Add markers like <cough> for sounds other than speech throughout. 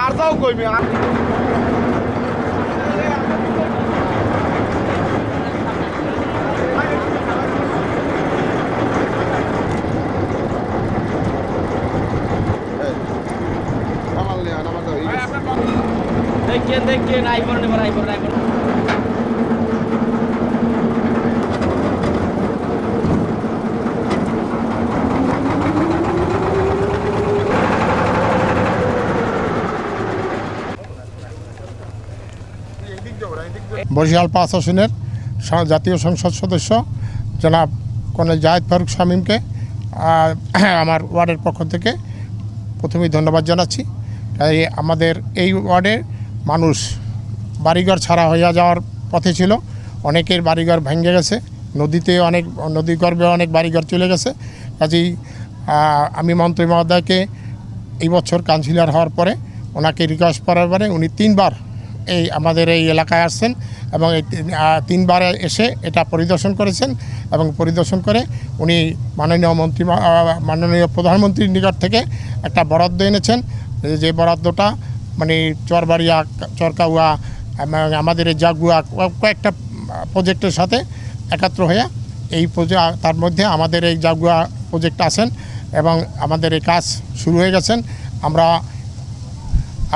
আরে যাও কইমি আর দেখেন দেখেন আইবর নেবার আইবর আইবর বরিশাল পাঁচ আসনের জাতীয় সংসদ সদস্য জনাব কর্নেল জাহেদ ফারুক শামীমকে <clears throat> আমার ওয়ার্ডের পক্ষ থেকে প্রথমেই ধন্যবাদ জানাচ্ছি। তাই আমাদের এই ওয়ার্ডে মানুষ বাড়িঘর ছাড়া হইয়া যাওয়ার পথে ছিল। অনেকের বাড়িঘর ভেঙে গেছে, নদীতে অনেক, নদী গর্ভে অনেক বাড়িঘর চলে গেছে। কাজেই আমি মন্ত্রী মহোদয়কে এই বছর কাউন্সিলর হওয়ার পরে ওনাকে রিকোয়েস্ট করার পরে উনি তিনবার এই আমাদের এই এলাকায় আসছেন এবং এই তিন- তিনবার এসে এটা পরিদর্শন করেছেন এবং পরিদর্শন করে উনি মাননীয় মন্ত্রী মাননীয় প্রধানমন্ত্রীর নিকট থেকে একটা বরাদ্দ এনেছেন। যে বরাদ্দটা মানে চরবাড়িয়া, চরকাউয়া এবং আমাদের এই জাগুয়া কয়েকটা প্রজেক্টের সাথে একাত্র হয়ে এই তার মধ্যে আমাদের এই জাগুয়া প্রজেক্ট আছেন এবং আমাদের এই কাজ শুরু হয়ে গেছেন। আমরা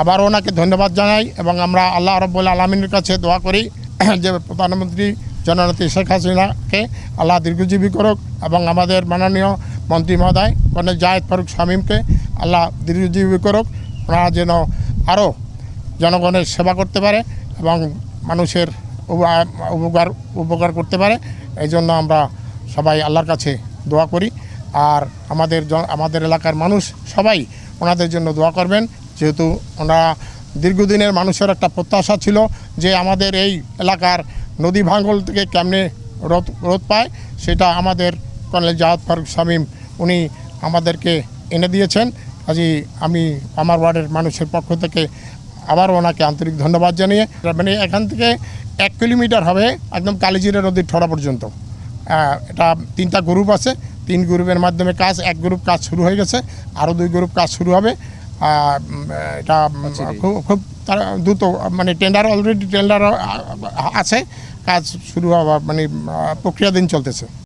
আবার ওনাকে ধন্যবাদ জানাই এবং আমরা আল্লাহ রব্বুল আলমিনের কাছে দোয়া করি <clears throat> যে প্রধানমন্ত্রী জননেত্রী শেখ হাসিনাকে আল্লাহ দীর্ঘজীবী করুক এবং আমাদের মাননীয় মন্ত্রী মহোদয় কর্নেল জায়েদ ফারুক শামীমকে আল্লাহ দীর্ঘজীবী করুক। ওনারা যেন আরও জনগণের সেবা করতে পারে এবং মানুষের উপকার উপকার করতে পারে। এই জন্য আমরা সবাই আল্লাহর কাছে দোয়া করি। আর আমাদের আমাদের এলাকার মানুষ সবাই ওনাদের জন্য দোয়া করবেন। যেহেতু ওনারা দীর্ঘদিনের মানুষের একটা প্রত্যাশা ছিল যে আমাদের এই এলাকার নদী ভাঙ্গল থেকে কেমনে রোধ রোধ পায়, সেটা আমাদের কর্নেল জাহাদ ফারুক শামীম উনি আমাদেরকে এনে দিয়েছেন। কাজী আমি আমার ওয়ার্ডের মানুষের পক্ষ থেকে আবার ওনাকে আন্তরিক ধন্যবাদ জানিয়ে মানে এখান থেকে এক কিলোমিটার হবে একদম কালিজিরা নদীর ঠড়া পর্যন্ত। এটা তিনটা গ্রুপ আছে, তিন গ্রুপের মাধ্যমে কাজ, এক গ্রুপ কাজ শুরু হয়ে গেছে, আরও দুই গ্রুপ কাজ শুরু হবে। এটা খুব খুব তারা দ্রুত মানে টেন্ডার অলরেডি টেন্ডার আছে কাজ শুরু হওয়া মানে প্রক্রিয়াধীন চলতেছে।